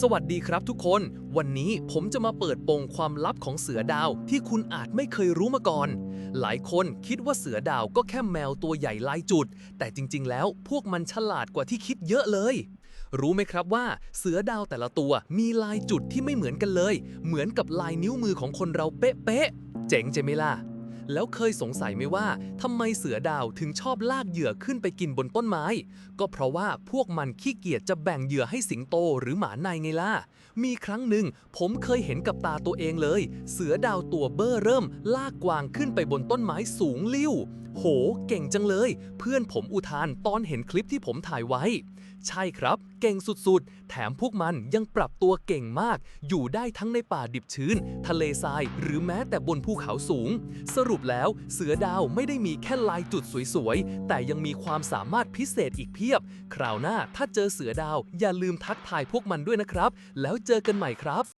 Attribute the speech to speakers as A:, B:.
A: สวัสดีครับทุกคน วันนี้ผมจะมาเปิดโปงความลับของเสือดาวที่คุณอาจไม่เคยรู้มาก่อน หลายคนคิดว่าเสือดาวก็แค่แมวตัวใหญ่ลายจุด แต่จริง ๆ แล้วพวกมันฉลาดกว่าที่คิดเยอะเลย รู้ไหมครับว่าเสือดาวแต่ละตัวมีลายจุดที่ไม่เหมือนกันเลย เหมือนกับลายนิ้วมือของคนเราเป๊ะๆเจ๋งใช่ไหมล่ะ แล้วเคยสงสัยไหมว่าทำไมเสือดาวถึงชอบลากเหยื่อขึ้นไปกินบนต้นไม้ ก็เพราะว่าพวกมันขี้เกียจจะแบ่งเหยื่อให้สิงโตหรือหมาในไงล่ะ มีครั้งหนึ่งผมเคยเห็นกับตาตัวเองเลย เสือดาวตัวเบ้อเริ่มลากกวางขึ้นไปบนต้นไม้สูงลิ่ว โห เก่งจังเลย เพื่อนผมอุทานตอนเห็นคลิปที่ผมถ่ายไว้ ใช่ครับ เก่งสุดๆ แถมพวกมันยังปรับตัวเก่งมาก อยู่ได้ทั้งในป่าดิบชื้น ทะเลทราย หรือแม้แต่บนภูเขาสูง สรุปแล้วเสือดาวไม่ได้มีแค่ลายจุดสวยๆ แต่ยังมีความสามารถพิเศษอีกเพียบ คราวหน้าถ้าเจอเสือดาวอย่าลืมทักทายพวกมันด้วยนะครับ แล้วเจอกันใหม่ครับ